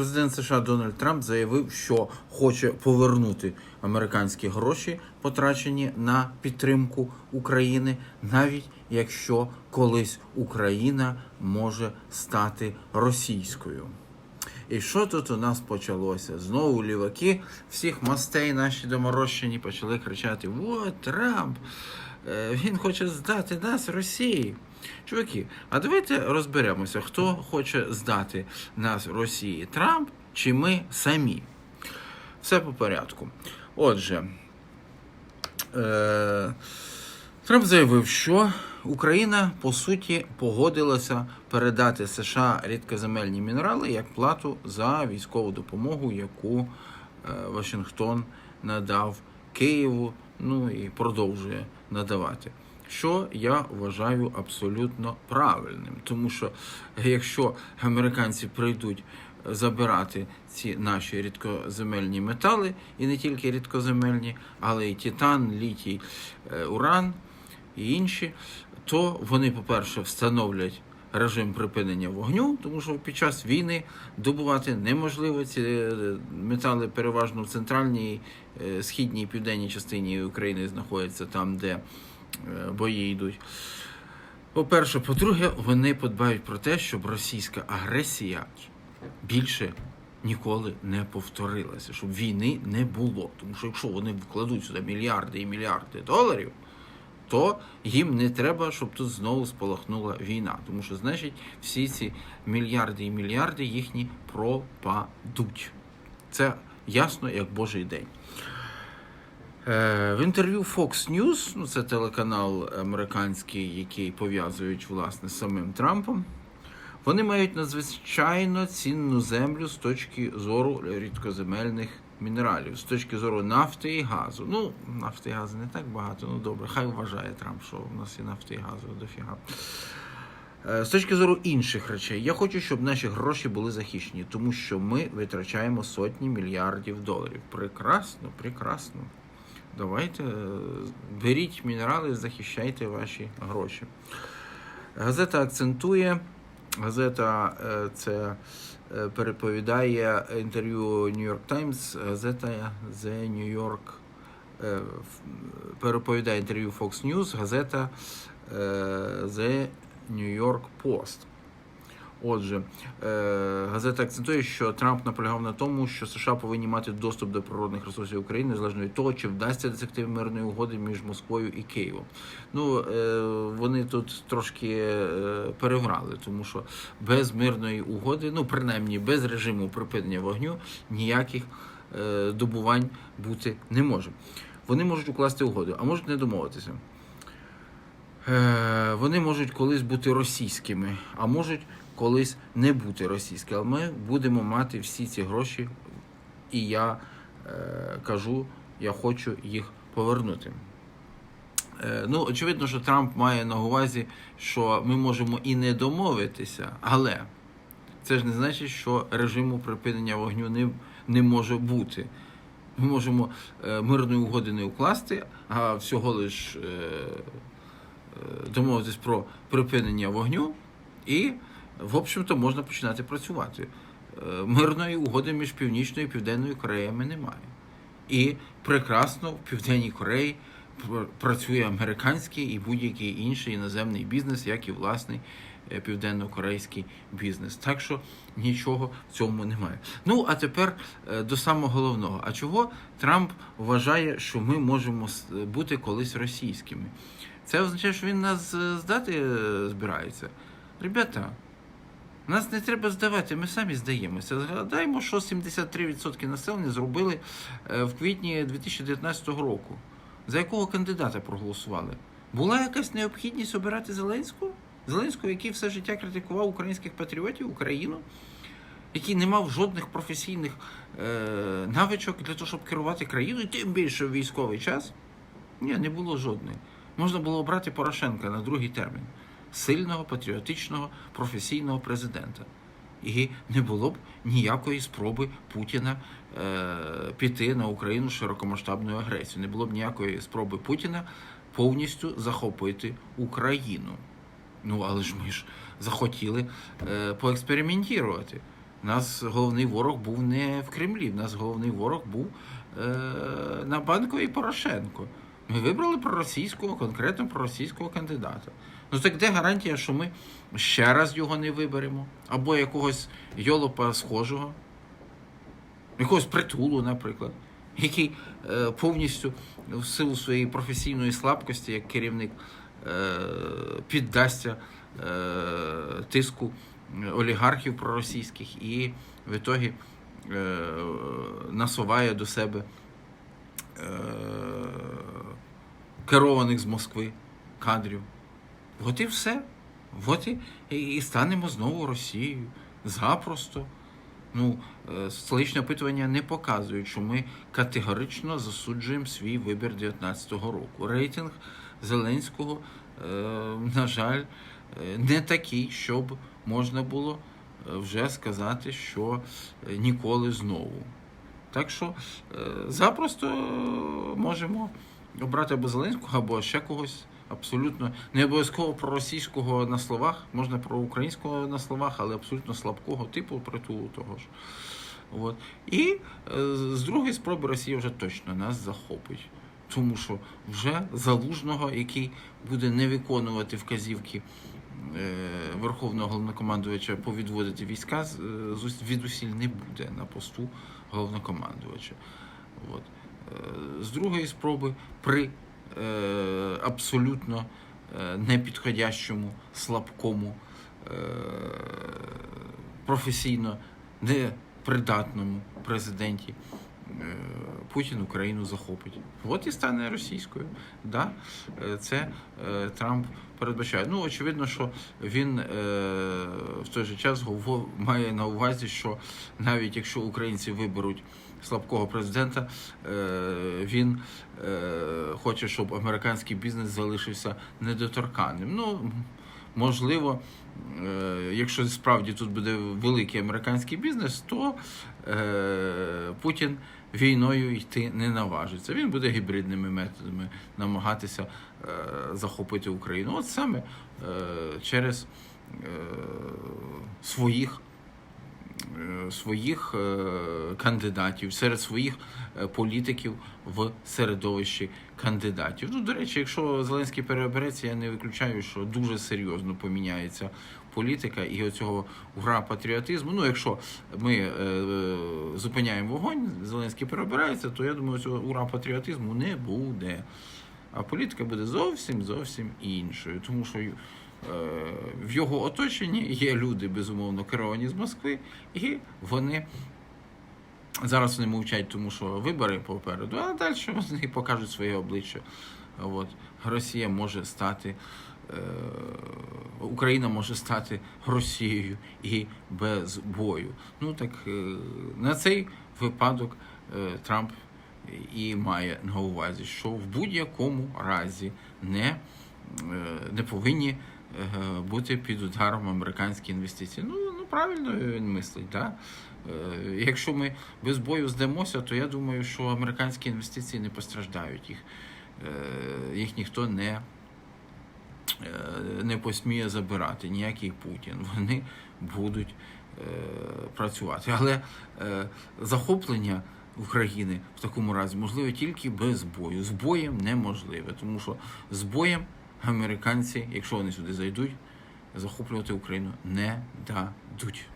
Президент США Дональд Трамп заявив, що хоче повернути американські гроші, потрачені на підтримку України, навіть якщо колись Україна може стати російською. І що тут у нас почалося? Знову ліваки всіх мастей наші доморощені почали кричати: От Трамп! Е, Він хоче здати нас Росії. Чуваки, а давайте розберемося, хто хоче здати нас Росії, Трамп чи ми самі. Все по порядку. Отже, е, Трамп заявив, що Україна по суті погодилася передати США рідкоземельні мінерали як плату за військову допомогу, яку е, Вашингтон надав Києву, ну і продовжує надавати. Що я вважаю абсолютно правильним, тому що якщо американці прийдуть забирати ці наші рідкоземельні метали, і не тільки рідкоземельні, але й титан, літій, е, уран і інші, то вони, по-перше, встановлять режим припинення вогню, тому що під час війни добувати неможливо ці е, метали переважно в центральній, е, східній південній частині України знаходяться там, де е, бої йдуть. По-перше, по-друге, вони подбають про те, щоб російська агресія більше ніколи не повторилася, щоб війни не було. Тому що якщо вони вкладуть сюди мільярди і мільярди доларів, то їм не треба, щоб тут знову спалахнула війна. Тому що, значить, всі ці мільярди і мільярди їхні пропадуть. Це ясно, як Божий день. Е, В інтерв'ю Fox News, ну це телеканал американський, який пов'язують власне з самим Трампом. Вони мають надзвичайно цінну землю з точки зору рідкоземельних мінералів, з точки зору нафти і газу. Ну, нафти і газу не так багато, ну добре, хай вважає Трамп, що в нас і нафти і газу дофіга. Е, З точки зору інших речей, я хочу, щоб наші гроші були захищені, тому що ми витрачаємо сотні мільярдів доларів. Прекрасно, прекрасно. Давайте е, беріть мінерали, захищайте ваші гроші. Газета акцентує. Газета е, це е, переповідає інтерв'ю New York Times. Газета The New York е, переповідає інтерв'ю Fox News. Газета The New York Post. Отже, е, газета акцентує, що Трамп наполягав на тому, що США повинні мати доступ до природних ресурсів України незалежно від того, чи вдасться досягти мирної угоди між Москвою і Києвом. Ну е, вони тут трошки е, переграли, тому що без мирної угоди, ну принаймні без режиму припинення вогню, ніяких добувань бути не може. Вони можуть укласти угоду, а можуть не домовитися. Вони можуть колись бути російськими, а можуть колись не бути російськими. Але ми будемо мати всі ці гроші, і я е, кажу, я хочу їх повернути. Е, Ну, очевидно, що Трамп має на увазі, що ми можемо і не домовитися, але це ж не значить, що режиму припинення вогню не, не може бути. Ми можемо е, мирної угоди не укласти, а всього лиш е, е, домовитись про припинення вогню, і, в общем-то, можна починати працювати. Е, Мирної угоди між Північною і Південною Кореями немає. І прекрасно в Південній Кореї працює американський і будь-який інший іноземний бізнес, як і власний е, південно-корейський бізнес. Так що нічого в цьому немає. Ну а тепер е, до самого головного. А чого Трамп вважає, що ми можемо бути колись російськими? Це означає, що він нас здати збирається. Ребята, нас не треба здавати, ми самі здаємося. Згадаємо, що 73% населення зробили е, в квітні 2019 року. За якого кандидата проголосували? Була якась необхідність обирати Зеленського? Зеленського, який все життя критикував українських патріотів, Україну, який не мав жодних професійних е, навичок для того, щоб керувати країною, тим більше в військовий час. Ні, не було жодної. Можна було обрати Порошенка на другий термін сильного, патріотичного, професійного президента. І не було б ніякої спроби Путіна е, піти на Україну широкомасштабною агресією. Не було б ніякої спроби Путіна повністю захопити Україну. Ну, але ж ми ж захотіли е, поекспериментувати. У нас головний ворог був не в Кремлі, в нас головний ворог був е, на Банковій Порошенко. Ми вибрали проросійського, конкретно проросійського кандидата. Ну так де гарантія, що ми ще раз його не виберемо? Або якогось йолопа схожого, якогось притулу, наприклад, який е, повністю в силу своєї професійної слабкості як керівник е, піддасться е, тиску олігархів проросійських і в ітогі е, насуває до себе е, керованих з Москви кадрів. От і все. От і, і, станемо знову Росією. Запросто. Ну, е, столичне опитування не показують, що ми категорично засуджуємо свій вибір 19-го року. Рейтинг Зеленського, е, на жаль, е, не такий, щоб можна було е, вже сказати, що е, ніколи знову. Так що е, запросто е, можемо обрати або Зеленського, або ще когось. Абсолютно не обов'язково про російського на словах, можна про українського на словах, але абсолютно слабкого типу притулу того ж. От. І е, з другої спроби Росія вже точно нас захопить. Тому що вже залужного, який буде не виконувати вказівки Верховного головнокомандувача повідводити війська, е, з- не буде на посту головнокомандувача. От. Е, З другої спроби при е, абсолютно е, непідходящому, слабкому, е, професійно непридатному президенті е, Путін Україну захопить. От і стане російською. Да, е, це е, Трамп передбачає. Ну, очевидно, що він е, в той же час має на увазі, що навіть якщо українці виберуть слабкого президента, е, він е, хоче, щоб американський бізнес залишився недоторканним. Ну, можливо, е, якщо справді тут буде великий американський бізнес, то е, Путін війною йти не наважиться. Він буде гібридними методами намагатися е, захопити Україну. От саме е, через е, своїх своїх е, кандидатів, серед своїх е, політиків в середовищі кандидатів. Ну, до речі, якщо Зеленський переобереться, я не виключаю, що дуже серйозно поміняється політика і оцього ура патріотизму. Ну, якщо ми е, е, зупиняємо вогонь, Зеленський переобирається, то я думаю, цього ура патріотизму не буде. А політика буде зовсім зовсім іншою, тому що е, в його оточенні є люди, безумовно, керовані з Москви, і вони зараз вони мовчать, тому що вибори попереду, а далі вони покажуть своє обличчя. От. Росія може стати, е, Україна може стати Росією і без бою. Ну так е, на цей випадок е, Трамп і має на увазі, що в будь-якому разі не, е, не повинні е, бути під ударом американські інвестиції. Ну, ну правильно він мислить. Да? Е, Якщо ми без бою здамося, то я думаю, що американські інвестиції не постраждають. Їх, е, їх ніхто не, е, не посміє забирати, ніякий Путін. Вони будуть е, працювати. Але е, захоплення України в такому разі можливе тільки без бою. З боєм неможливе, тому що з боєм американці, якщо вони сюди зайдуть, захоплювати Україну не дадуть.